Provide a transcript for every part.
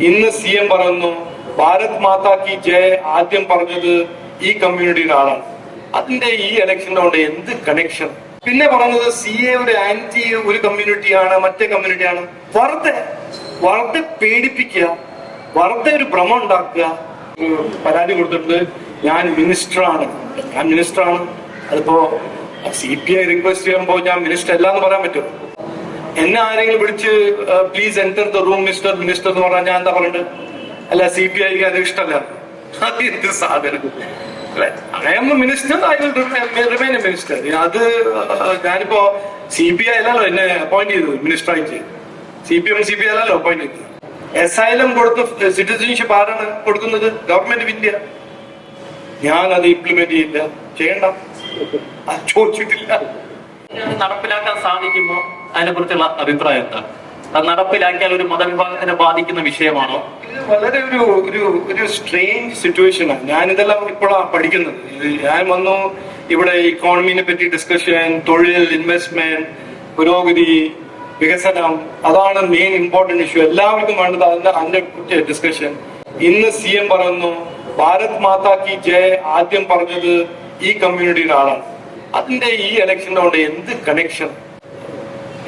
ഇന്ന് C M പറയുന്നു ഭാരത് മാതാ കി ജയ ആദ്യം പറഞ്ഞത് ഈ കമ്മ്യൂണിറ്റിയിലാണ് അതിന്റെ ഈ ഇലക്ഷന്റെ കൊണ്ട് എന്ത് കണക്ഷൻ പിന്നെ പറഞ്ഞത് സി എ ഒരു ആന്റി ഒരു കമ്മ്യൂണിറ്റിയാണ് മറ്റേ കമ്മ്യൂണിറ്റിയാണ്. വെറുതെ വെറുതെ പേടിപ്പിക്കുക വെറുതെ ഒരു ഭ്രമം ഉണ്ടാക്കുക. പരാതി കൊടുത്തിട്ടുണ്ട്. ഞാൻ മിനിസ്റ്ററാണ്. ഞാൻ മിനിസ്റ്ററാണ്. അതിപ്പോ സി പി ഐ റിക്വസ്റ്റ് ചെയ്യുമ്പോൾ ഞാൻ മിനിസ്റ്റർ അല്ല എന്ന് പറയാൻ പറ്റുമോ എന്നെ ആരെങ്കിലും വിളിച്ച് please enter the room mister minister എന്ന് പറഞ്ഞാൽ ഞാൻ എന്താ പറയുന്നത് അല്ല സി പി ഐക്ക് അത് ഇഷ്ടമല്ല. അത് ഐ ഐ ഞാനിപ്പോ സി പി ഐ അല്ലല്ലോ എന്നെ അപ്പോയിന്റ് ചെയ്തു മിനിസ്റ്റർ ആയിട്ട് C P M C P I അല്ലല്ലോ അപ്പോയിന്റ് ചെയ്തത്. എസൈലം കൊടുത്ത് സിറ്റിസൺഷിപ്പ് ആരാണ് കൊടുക്കുന്നത്? ഗവൺമെന്റ് ഇന്ത്യ ഞാൻ അത് ഇംപ്ലിമെന്റ് ചെയ്യില്ല. ചെയ്യണ്ട. ചോദിച്ചിട്ടില്ല. നടപ്പിലാക്കാൻ സാധിക്കുമോ? അതിനെ കുറിച്ചുള്ള അഭിപ്രായം എന്താണ് അത് നടപ്പിലാക്കിയാൽ ഒരു മതവിഭാഗത്തിനെ ബാധിക്കുന്ന വിഷയമാണോ? ഇത് വളരെ ഒരു ഒരു ഒരു സ്ട്രേഞ്ച് സിറ്റുവേഷനാണ് ഞാൻ ഇതെല്ലാം ഇപ്പോഴാണ് പഠിക്കുന്നത്. ഞാൻ വന്നു ഇവിടെ ഇക്കോണമിനെ പറ്റി ഡിസ്കഷൻ തൊഴിൽ ഇൻവെസ്റ്റ്മെന്റ് പുരോഗതി വികസനം അതാണ് മെയിൻ ഇമ്പോർട്ടന്റ് ഇഷ്യൂ എല്ലാവർക്കും വേണ്ടത് അതിന്റെ അതിന്റെ ഡിസ്കഷൻ ഇന്ന് സി എം പറയുന്നു ഭാരത് മാതാ കി ജയ ആദ്യം പറഞ്ഞത് ഈ കമ്മ്യൂണിറ്റിയുടെ ആളാണ്. അതിന്റെ ഈ ഇലക്ഷനോട് എന്ത് കണക്ഷൻ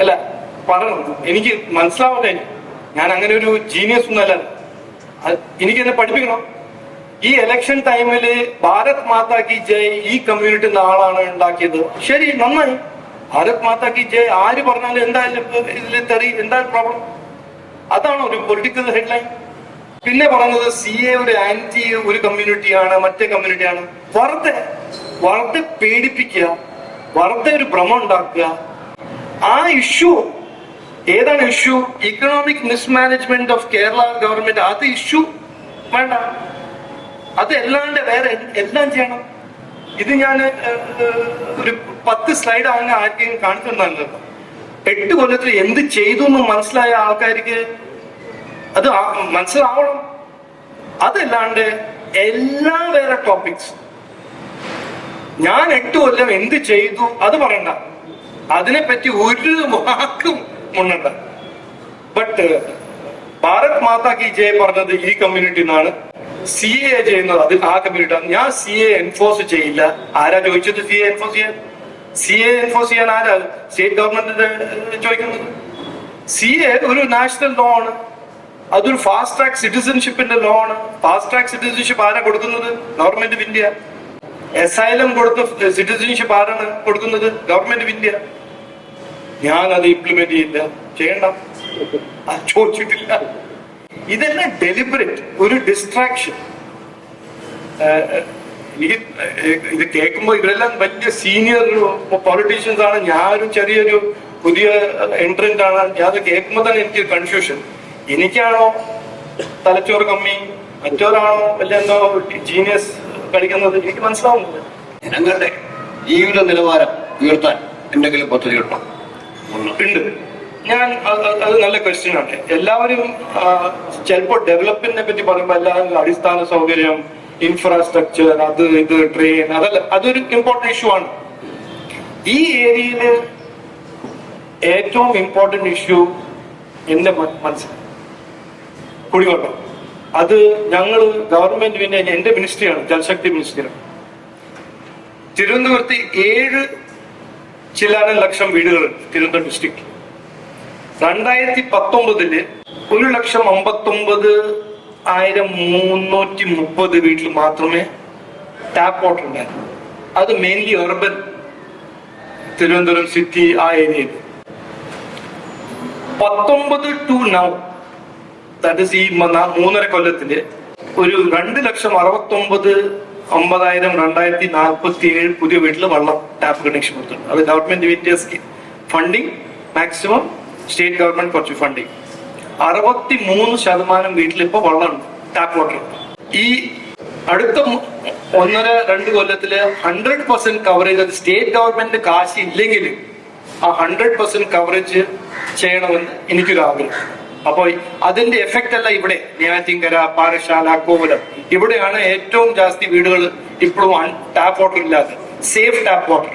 അല്ല പറഞ്ഞു. എനിക്ക് മനസ്സിലാവട്ടെ. ഞാൻ അങ്ങനെ ഒരു ജീനിയസ് ഒന്നല്ല അത് എനിക്ക് എന്നെ പഠിപ്പിക്കണം. ഈ എലക്ഷൻ ടൈമിൽ ഭാരത് മാതാ കി ജയ് ഈ കമ്മ്യൂണിറ്റി ആളാണ് ഉണ്ടാക്കിയത്. ശരി നന്നായി. ഭാരത് മാതാ കി ജയ് ആര് പറഞ്ഞാലും എന്തായാലും ഇതിൽ തെറി എന്തായാലും പ്രോബ്ലം അതാണ് ഒരു പൊളിറ്റിക്കൽ ഹെഡ്ലൈൻ പിന്നെ പറഞ്ഞത് സി എ ഒരു ആന്റി ഒരു കമ്മ്യൂണിറ്റിയാണ് മറ്റേ കമ്മ്യൂണിറ്റിയാണ് വെറുതെ വെറുതെ പേടിപ്പിക്കുക വെറുതെ ഒരു ഭ്രമം ഉണ്ടാക്കുക ആ ഇഷ്യൂ ഏതാണ് issue? Economic mismanagement of Kerala government അത് ഇഷ്യൂ വേണ്ട. അത് അല്ലാണ്ട് വേറെ എല്ലാം ചെയ്യണം. ഇത് ഞാൻ ഒരു പത്ത് സ്ലൈഡ് അങ്ങ് ആർക്കെങ്കിലും കാണിച്ചു എട്ട് കൊല്ലത്തിൽ എന്ത് ചെയ്തു എന്ന് മനസ്സിലായ ആൾക്കാർക്ക് അത് മനസ്സിലാവണം. അതല്ലാണ്ട് എല്ലാ വേറെ ടോപ്പിക്സ് ഞാൻ എട്ട് കൊല്ലം എന്ത് ചെയ്തു അത് പറയണ്ട. അതിനെപ്പറ്റി ഒരു വാക്കും മുന്നണ്ട ബട്ട് ഭാരത് മാതാ കി ജയ പറഞ്ഞത് ഈ കമ്മ്യൂണിറ്റി നിന്നാണ് സി എ ചെയ്യുന്നത് അത് ആ കമ്മ്യൂണിറ്റി ഞാൻ സി എ എൻഫോഴ്സ് ചെയ്യില്ല. ആരാ ചോദിച്ചത് സി എ എൻഫോഴ്സ് ചെയ്യാൻ? സി എ എൻഫോഴ്സ് ചെയ്യാൻ ആരാ? സ്റ്റേറ്റ് ഗവൺമെന്റ് ചോദിക്കുന്നത്. സി എ ഒരു നാഷണൽ ലോ ആണ്. അതൊരു ഫാസ്റ്റ് ട്രാക്ക് സിറ്റിസൺഷിപ്പിന്റെ ലോ ആണ്. ഫാസ്റ്റ് ട്രാക്ക് സിറ്റിസൺഷിപ്പ് ആരാ കൊടുക്കുന്നത്? ഗവൺമെന്റ് ഓഫ് ഇന്ത്യ എസൈലം കൊടുത്ത സിറ്റിസൺഷിപ്പ് ആരാണ് കൊടുക്കുന്നത്? ഗവൺമെന്റ് ഓഫ് ഇന്ത്യ ഞാൻ അത് ഇംപ്ലിമെന്റ് ചെയ്യില്ല ചെയ്യണ്ട. ചോദിച്ചിട്ടില്ല. ഇതെല്ലാം ഡെലിബറേറ്റ് ഒരു ഡിസ്ട്രാക്ഷൻ എനിക്ക് ഇത് കേൾക്കുമ്പോൾ ഇവരെല്ലാം വലിയ സീനിയർ പൊളിറ്റീഷ്യൻസ് ആണ്. ഞാനൊരു ചെറിയൊരു പുതിയ എൻട്രന്റ് ആണ്. ഞാൻ അത് കേൾക്കുമ്പോൾ തന്നെ എനിക്ക് കൺഫ്യൂഷൻ എനിക്കാണോ തലച്ചോറ് കമ്മി? മറ്റോരാണോ വല്ല എന്തോ ജീനിയസ് കളിക്കുന്നത് എനിക്ക് മനസ്സിലാവുന്നില്ല. ജനങ്ങളുടെ ജീവിത നിലവാരം ഉയർത്താൻ എന്തെങ്കിലും പദ്ധതി ഉണ്ട്? ഞാൻ അത് നല്ല ക്വസ്റ്റ്യൻ ആണ്. എല്ലാവരും ചിലപ്പോൾ ഡെവലപ്മെന്റിനെ പറ്റി പറയുമ്പോൾ എല്ലാവരും അടിസ്ഥാന സൗകര്യം ഇൻഫ്രാസ്ട്രക്ചർ അത് ഇത് ട്രെയിൻ അതല്ല അതൊരു ഇമ്പോർട്ടന്റ് ഇഷ്യൂ ആണ്. ഈ ഏരിയയിൽ ഏറ്റവും ഇമ്പോർട്ടന്റ് ഇഷ്യൂ എന്റെ മനസ്സിൽ കുടിവെള്ളം. അത് ഞങ്ങൾ ഗവൺമെന്റ് പിന്നെ എന്റെ മിനിസ്ട്രിയാണ് ജലശക്തി മിനിസ്ട്രിയാണ് തിരുവനന്തപുരത്ത് ഏഴ് ചില്ലാനം ലക്ഷം വീടുകൾ തിരുവനന്തപുരം ഡിസ്ട്രിക്ട് രണ്ടായിരത്തി പത്തൊമ്പതിൽ ഒരു ലക്ഷം അമ്പത്തൊമ്പത് ആയിരം മുന്നൂറ്റി മുപ്പത് വീട്ടിൽ മാത്രമേ ടാപ്പ് വാട്ടർ ഉണ്ടായിരുന്നു അത് മെയിൻലി അർബൻ തിരുവനന്തപുരം സിറ്റി ആ ഏരിയയിൽ പത്തൊമ്പത് ടു നൗ ദാറ്റ് ഈ മൂന്നര കൊല്ലത്തിൽ ഒരു രണ്ട് ലക്ഷം അറുപത്തൊമ്പത് ഒമ്പതായിരം രണ്ടായിരത്തി നാൽപ്പത്തി ഏഴ് പുതിയ വീട്ടിൽ വെള്ളം ടാപ്പ് കണക്ഷൻ കൊടുത്തിട്ടുണ്ട്. അത് government വിറ്റിയ scheme funding maximum state government കുറച്ച് ഫണ്ടിങ് അറുപത്തി മൂന്ന് ശതമാനം വീട്ടിൽ ഇപ്പൊ വെള്ളമുണ്ട് ടാപ്പ് വാട്ടർ ഈ അടുത്ത ഒന്നര രണ്ട് കൊല്ലത്തിൽ ഹൺഡ്രഡ് പെർസെന്റ് കവറേജ് അത് സ്റ്റേറ്റ് ഗവൺമെന്റ് കാശ് ഇല്ലെങ്കിൽ ആ ഹൺഡ്രഡ് പെർസെന്റ് കവറേജ് ചെയ്യണമെന്ന് എനിക്കൊരു ആഗ്രഹം അപ്പൊ അതിന്റെ എഫക്റ്റ് അല്ല ഇവിടെ നെയ്യാറ്റിങ്കര പാറശാല കോവലം ഇവിടെയാണ് ഏറ്റവും ജാസ്തി വീടുകൾ ഇപ്പോഴും ടാപ്പ് വാട്ടർ ഇല്ലാതെ. സേഫ് ടാപ്പ് വാട്ടർ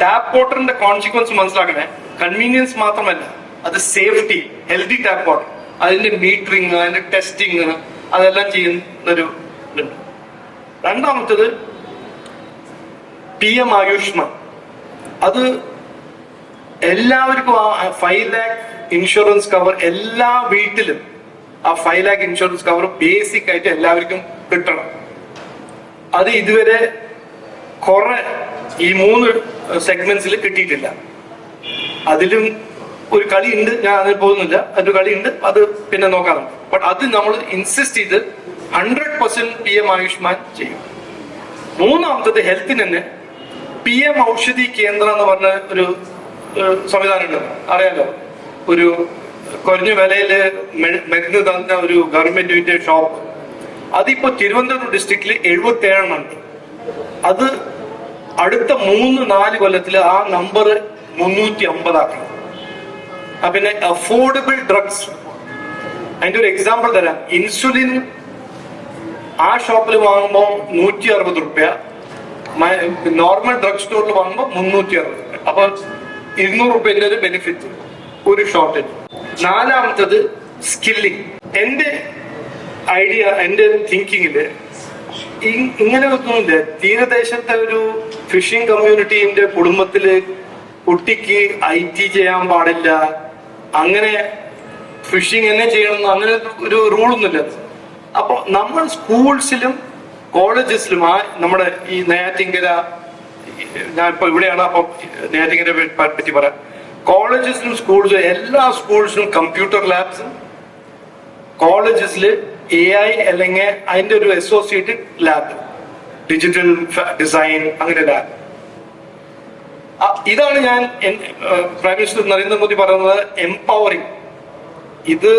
ടാപ്പ് വാട്ടറിന്റെ കോൺസിക്വൻസ് മനസ്സിലാക്കണേ? കൺവീനിയൻസ് മാത്രമല്ല അത് സേഫ്റ്റി ഹെൽത്തി ടാപ്പ് വാട്ടർ അതിന്റെ മീറ്ററിങ് അതിന്റെ ടെസ്റ്റിങ് അതെല്ലാം ചെയ്യുന്നൊരു ഇതുണ്ട്. രണ്ടാമത്തത് പി എം ആയുഷ്മാൻ അത് എല്ലാവർക്കും ആ ഫൈവ് ലാക്ക് ഇൻഷുറൻസ് കവർ എല്ലാ വീട്ടിലും ആ five lakh insurance cover basic ആയിട്ട് എല്ലാവർക്കും കിട്ടണം. അത് ഇതുവരെ കുറെ ഈ മൂന്ന് സെഗ്മെന്റ്സിൽ കിട്ടിയിട്ടില്ല. അതിലും ഒരു കളി ഉണ്ട് ഞാൻ അതിൽ പോകുന്നില്ല. അതൊരു കളി ഉണ്ട് അത് പിന്നെ നോക്കാം ബട്ട് അത് നമ്മൾ ഇൻസിസ്റ്റ് ചെയ്ത് hundred percent P M Ayushman ചെയ്യും. മൂന്നാമത്തത് ഹെൽത്തിന് തന്നെ പി എം ഔഷധി കേന്ദ്രം എന്ന് പറഞ്ഞ ഒരു ഏഹ്, സംവിധാനം ഉണ്ട് അറിയാലോ? ഒരു കുറഞ്ഞ വിലയിൽ മരുന്ന് തന്ന ഒരു ഗവൺമെന്റിന്റെ ഷോപ്പ്. അതിപ്പോ തിരുവനന്തപുരം ഡിസ്ട്രിക്റ്റിൽ എഴുപത്തി ഏഴെണ്ണം അത് അടുത്ത മൂന്ന് നാല് കൊല്ലത്തിൽ ആ നമ്പർ മുന്നൂറ്റി അമ്പതാക്കണം ആ പിന്നെ അഫോർഡബിൾ ഡ്രഗ്സ്. അതിന്റെ ഒരു എക്സാമ്പിൾ തരാം. ഇൻസുലിൻ ആ ഷോപ്പിൽ വാങ്ങുമ്പോൾ നൂറ്റി അറുപത് റുപ്യ നോർമൽ ഡ്രഗ് സ്റ്റോറിൽ വാങ്ങുമ്പോൾ മുന്നൂറ്റി അറുപത് അപ്പൊ ഇരുന്നൂറ് റുപ്യന്റെ ഒരു ബെനിഫിറ്റ് ഒരു ഷോർട്ടേജ് നാലാമത്തത് സ്കില്ലിംഗ് എന്റെ ഐഡിയ എന്റെ തിങ്കിങ്ങിൽ ഇങ്ങനെ ഒന്നുമില്ല. തീരദേശത്തെ ഒരു ഫിഷിംഗ് കമ്മ്യൂണിറ്റീന്റെ കുടുംബത്തിൽ കുട്ടിക്ക് ഐ ടി ചെയ്യാൻ പാടില്ല. അങ്ങനെ ഫിഷിംഗ് എന്നെ ചെയ്യണം അങ്ങനെ ഒരു റൂളൊന്നുമില്ല അപ്പൊ നമ്മൾ സ്കൂൾസിലും കോളേജസിലും ആ നമ്മുടെ ഈ നെയ്യാറ്റിങ്കര ഞാൻ ഇപ്പൊ ഇവിടെയാണ് അപ്പൊ നെയ്യാറ്റിങ്കര പറ്റി പറയാം. കോളേജസിലും സ്കൂൾസും എല്ലാ സ്കൂൾസിലും കമ്പ്യൂട്ടർ ലാബ്സ് കോളേജസിൽ എ ഐ അല്ലെങ്കിൽ അതിന്റെ ഒരു അസോസിയേറ്റഡ് ലാബ് ഡിജിറ്റൽ ഡിസൈൻ അങ്ങനെ ലാബ് ഇതാണ് ഞാൻ പ്രൈം മിനിസ്റ്റർ നരേന്ദ്രമോദി പറയുന്നത് എംപവറിങ് ഇത്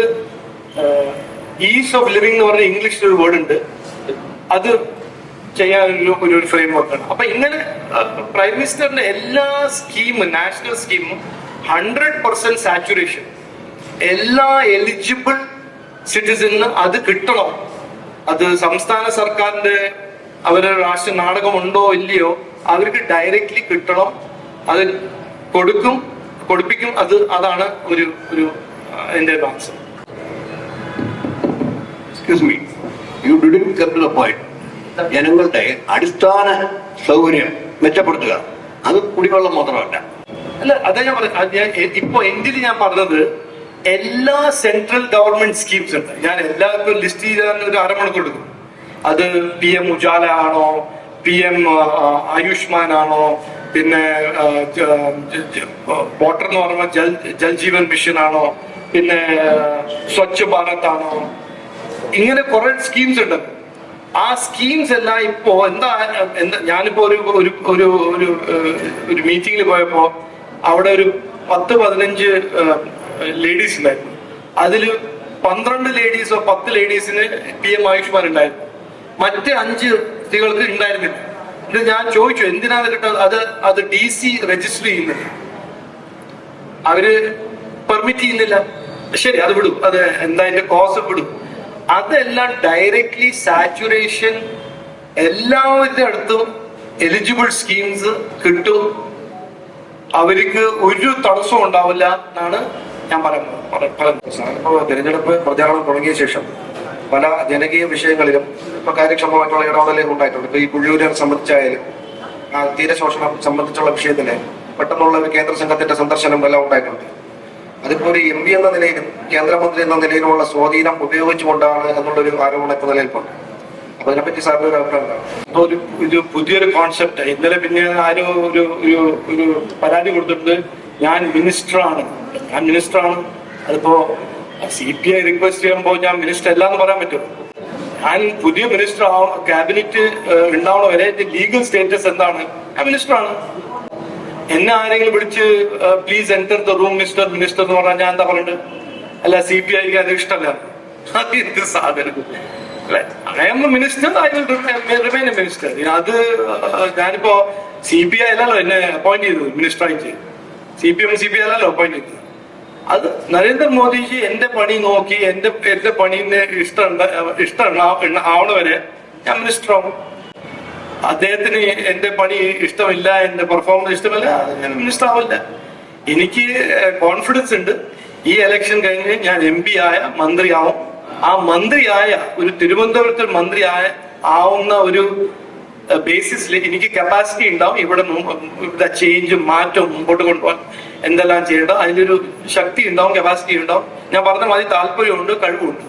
ഈസ് ഓഫ് ലിവിംഗ് എന്ന് പറഞ്ഞ ഇംഗ്ലീഷിൽ ഒരു വേർഡ് ഉണ്ട്. അത് ചെയ്യാൻ ഒരു ഒരു- ഫ്രെയിം വർക്കാണ് അപ്പൊ ഇങ്ങനെ പ്രൈം മിനിസ്റ്ററിന്റെ എല്ലാ സ്കീമും നാഷണൽ സ്കീമും ഹൺഡ്രഡ് പെർസെന്റ് സാച്ചുറേഷൻ എല്ലാ എലിജിബിൾ സിറ്റിസണിന് അത് കിട്ടണം. അത് സംസ്ഥാന സർക്കാരിന്റെ അവരുടെ രാഷ്ട്രീയ നാടകമുണ്ടോ ഇല്ലയോ അവർക്ക് ഡയറക്റ്റ്ലി കിട്ടണം. അത് കൊടുക്കും കൊടുപ്പിക്കും. അത് അതാണ് ഒരു ഒരു എന്റെ answer excuse me you did couple to the point ജനങ്ങളുടെ അടിസ്ഥാന സൗകര്യം മെച്ചപ്പെടുത്തുക. അത് കുടിവെള്ളം മാത്രമല്ല. അല്ല അതാ ഞാൻ പറഞ്ഞു ഇപ്പൊ എന്തിന് ഞാൻ പറഞ്ഞത്? എല്ലാ സെൻട്രൽ ഗവൺമെന്റ് സ്കീംസ് ഉണ്ട്. ഞാൻ എല്ലാവർക്കും ലിസ്റ്റ് ചെയ്താൽ ഒരു അരമണിക്കൂർ എടുക്കും. അത് പി എം ഉജാല ആണോ പി എം ആയുഷ്മാൻ ആണോ പിന്നെ വാട്ടർ എന്ന് പറയുമ്പോൾ ജൽ ജൽജീവൻ മിഷൻ ആണോ പിന്നെ സ്വച്ഛ് ഭാരത് ആണോ. ഇങ്ങനെ കുറെ സ്കീംസ് ഉണ്ട്. ആ സ്കീംസ് എല്ലാം ഇപ്പോ എന്താ ഞാനിപ്പോ ഒരു ഒരു ഒരു ഒരു ഒരു മീറ്റിംഗിൽ പോയപ്പോ അവിടെ ഒരു പത്ത് പതിനഞ്ച് ലേഡീസ് ഉണ്ടായിരുന്നു. അതിൽ പന്ത്രണ്ട് ലേഡീസോ പത്ത് ലേഡീസിന് പി എം ആയുഷ്മാൻ ഉണ്ടായിരുന്നു മറ്റ് അഞ്ച് സ്ത്രീകൾക്ക് ഉണ്ടായിരുന്നില്ല. ഇത് ഞാൻ ചോദിച്ചു എന്തിനാ അത് കിട്ടുന്നത് അത് അത് ഡി സി രജിസ്റ്റർ ചെയ്യുന്നത്? അവർ പെർമിറ്റ് ചെയ്യുന്നില്ല. ശരി അത് വിടും. അത് എന്താ അതിന്റെ കോസ് വിടും. അതെല്ലാം ഡയറക്ട്ലി സാച്ചുറേഷൻ എല്ലാവരുടെ അടുത്തും എലിജിബിൾ സ്കീംസ് കിട്ടും. അവർക്ക് ഒരു തടസ്സവും ഉണ്ടാവില്ല എന്നാണ് ഞാൻ പറയുന്നത്. തെരഞ്ഞെടുപ്പ് പ്രചാരണം തുടങ്ങിയ ശേഷം പല ജനകീയ വിഷയങ്ങളിലും ഇപ്പൊ കാര്യക്ഷമമായിട്ടുള്ള ഇടപെടലുകൾ ഉണ്ടായിട്ടുണ്ട്. ഇപ്പൊ ഈ കുഴിയൂരിനെ സംബന്ധിച്ചായാലും തീരശോഷണം സംബന്ധിച്ചുള്ള വിഷയത്തിന് പെട്ടെന്നുള്ള ഒരു കേന്ദ്ര സംഘത്തിന്റെ സന്ദർശനം എല്ലാം ഉണ്ടായിട്ടുണ്ട്. അതിപ്പോ ഒരു എം പി എന്ന നിലയിലും കേന്ദ്രമന്ത്രി എന്ന നിലയിലുമുള്ള സ്വാധീനം ഉപയോഗിച്ചുകൊണ്ടാണ് എന്നുള്ളൊരു ആരോപണം ഇപ്പൊ നിലനിൽപ്പുണ്ട് അപ്പൊ അതിനെപ്പറ്റി സാറിന് ഒരു അഭിപ്രായം അപ്പൊ ഒരു ഇത് പുതിയൊരു കോൺസെപ്റ്റ് ഇന്നലെ പിന്നെ ആരും ഒരു ഒരു ഒരു പരാതി കൊടുത്തിട്ട് ഞാൻ മിനിസ്റ്ററാണ് ഞാൻ മിനിസ്റ്ററാണ് അതിപ്പോ സി പി ഐ റിക്വസ്റ്റ് ചെയ്യുമ്പോൾ ഞാൻ മിനിസ്റ്റർ അല്ല എന്ന് പറയാൻ പറ്റുമോ ഞാൻ പുതിയ മിനിസ്റ്റർ ക്യാബിനറ്റ് ഉണ്ടാവണ വരെ ലീഗൽ സ്റ്റേറ്റസ് എന്താണ്? ഞാൻ മിനിസ്റ്ററാണ് എന്നെ ആരെങ്കിലും വിളിച്ച് please enter the room mister minister എന്ന് പറഞ്ഞാൽ ഞാൻ എന്താ പറയുന്നത് അല്ല സി പി ഐക്ക് അത് ഇഷ്ടമല്ല മിനിസ്റ്റർ മിനിസ്റ്റർ അത് ഞാനിപ്പോ സി പി ഐ അല്ലല്ലോ എന്നെ അപ്പോയിന്റ് ചെയ്തത് മിനിസ്റ്റർ ആയിട്ട്. C P M C P I അല്ലല്ലോ അപ്പോയിന്റ് ചെയ്തത്. അത് നരേന്ദ്രമോദിജി എന്റെ പണി നോക്കി എന്റെ എന്റെ പണിന് ഇഷ്ടം ഇഷ്ടം ആവണവരെ ഞാൻ മിനിസ്റ്റർ ആവും. അദ്ദേഹത്തിന് എന്റെ പണി ഇഷ്ടമില്ല എന്റെ പെർഫോമൻസ് ഇഷ്ടമല്ല ഇഷ്ടാവില്ല. എനിക്ക് കോൺഫിഡൻസ് ഉണ്ട്. ഈ ഇലക്ഷൻ കഴിഞ്ഞ് ഞാൻ എം പി ആയ മന്ത്രിയാവും ആ മന്ത്രിയായ ഒരു തിരുവനന്തപുരത്ത് മന്ത്രിയായ ആവുന്ന ഒരു ബേസിസിൽ എനിക്ക് കപ്പാസിറ്റി ഉണ്ടാവും. ഇവിടെ ചേഞ്ചും മാറ്റവും മുമ്പോട്ട് കൊണ്ടുപോകാൻ എന്തെല്ലാം ചെയ്യേണ്ടത് അതിലൊരു ശക്തി ഉണ്ടാവും കപ്പാസിറ്റി ഉണ്ടാവും. ഞാൻ പറഞ്ഞ മാതിരി താല്പര്യമുണ്ട് കഴിവുണ്ട്.